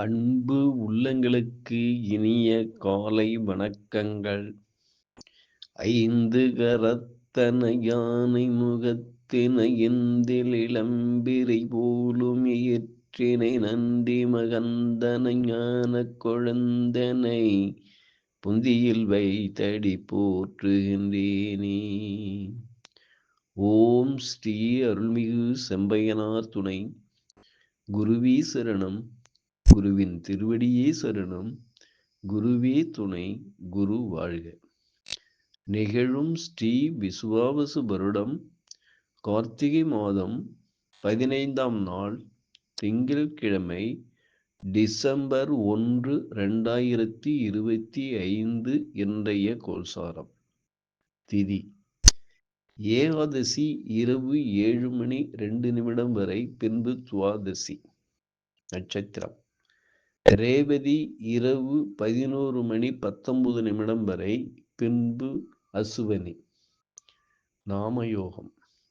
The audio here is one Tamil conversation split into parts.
அன்பு உள்ளங்களுக்கு இனிய காலை வணக்கங்கள். ஐந்து கரத்தன யானை முகத்தின எந்தில் இளம்பிரை போலும் இயற்றினை நந்தி மகந்தன ஞான குழந்தனை புந்தியில் வைத்தடி போற்றுகின்றேனே. ஓம் ஸ்ரீ அருள்மிகு செம்பையனார் துணை. குருவி சரணம். குருவின் திருவடியே சரணம். குருவே துணை குரு வாழ்க. நிகழும் ஸ்ரீ விசுவாவசு வருடம் கார்த்திகை மாதம் பதினைந்தாம் நாள் திங்கட்கிழமை டிசம்பர் ஒன்று ரெண்டாயிரத்தி இருபத்தி ஐந்து இன்றைய கோல்சாரம் திதி. ஏகாதசி இரவு ஏழு மணி ரெண்டு நிமிடம் வரை பின்பு துவாதசி. நட்சத்திரம். ரேவதி இரவு பதினோரு மணி பத்தொன்பது நிமிடம் வரை பின்பு அசுவனி. நாமயோகம்.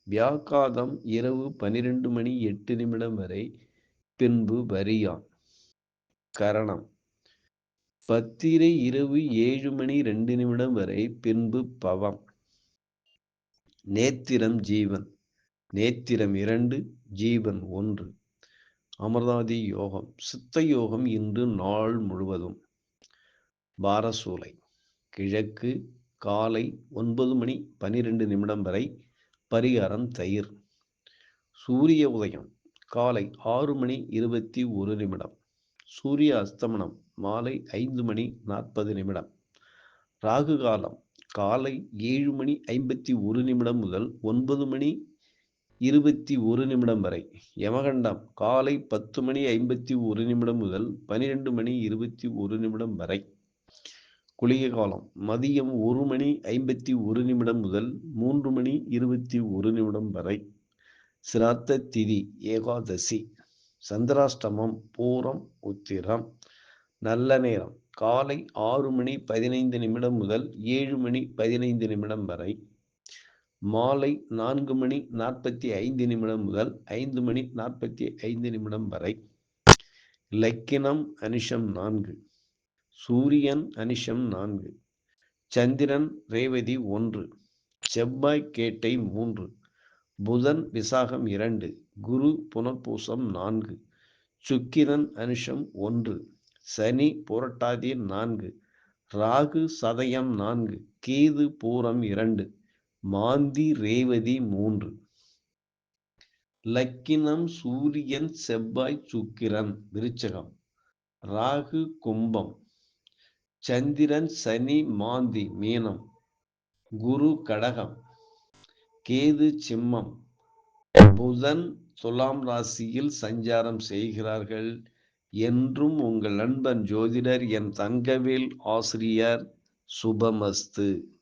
வியாக்காதம் இரவு பனிரெண்டு மணி எட்டு நிமிடம் வரை பின்பு வரியான். கரணம். பத்திரை இரவு ஏழு மணி ரெண்டு நிமிடம் வரை பின்பு பவம். நேத்திரம் ஜீவன். நேத்திரம் இரண்டு ஜீவன் ஒன்று. அமர்தாதி யோகம் சித்த யோகம் இன்று நாள் முழுவதும். பாரசூலை கிழக்கு காலை ஒன்பது மணி பனிரெண்டு நிமிடம் வரை பரிகாரம் தயிர். சூரிய உதயம் காலை ஆறு மணி இருபத்தி ஒரு நிமிடம். சூரிய அஸ்தமனம் மாலை ஐந்து மணி நாற்பது நிமிடம். ராகு காலம் காலை ஏழு மணி ஐம்பத்தி ஒரு நிமிடம் முதல் ஒன்பது மணி இருபத்தி ஒரு நிமிடம் வரை. யமகண்டம் காலை பத்து மணி ஐம்பத்தி ஒரு நிமிடம் முதல் பனிரெண்டு மணி இருபத்தி ஒரு நிமிடம் வரை. குளிகை காலம் மதியம் ஒரு மணி ஐம்பத்தி ஒரு நிமிடம் முதல் மூன்று மணி இருபத்தி ஒரு நிமிடம் வரை. சிராத்த திதி ஏகாதசி சந்திராஷ்டமம் பூரம் உத்திரம் நல்ல நேரம் காலை ஆறு மணி பதினைந்து நிமிடம் முதல் ஏழு மணி பதினைந்து நிமிடம் வரை. மாலை நான்கு மணி நாற்பத்தி ஐந்து நிமிடம் முதல் ஐந்து மணி நாற்பத்தி ஐந்து நிமிடம் வரை. லக்கினம் அனிஷம் நான்கு சூரியன் அனிஷம் நான்கு சந்திரன் ரேவதி ஒன்று செவ்வாய் கேட்டை மூன்று புதன் விசாகம் இரண்டு குரு புனர்பூசம் நான்கு சுக்கிரன் அனுஷம் ஒன்று சனி புரட்டாதி நான்கு ராகு சதயம் நான்கு கேது பூரம் இரண்டு மாந்தி ரேவதி மூன்று. லக்கினம் சூரியன் செவ்வாய் சுக்கிரன் விருச்சகம். ராகு கும்பம். சந்திரன் சனி மாந்தி மீனம். குரு கடகம். கேது சிம்மம். புதன் துலாம் ராசியில் சஞ்சாரம் செய்கிறார்கள். என்றும் உங்கள் நண்பன் ஜோதிடர் என் தங்கவேல் ஆசிரியர் சுபமஸ்து.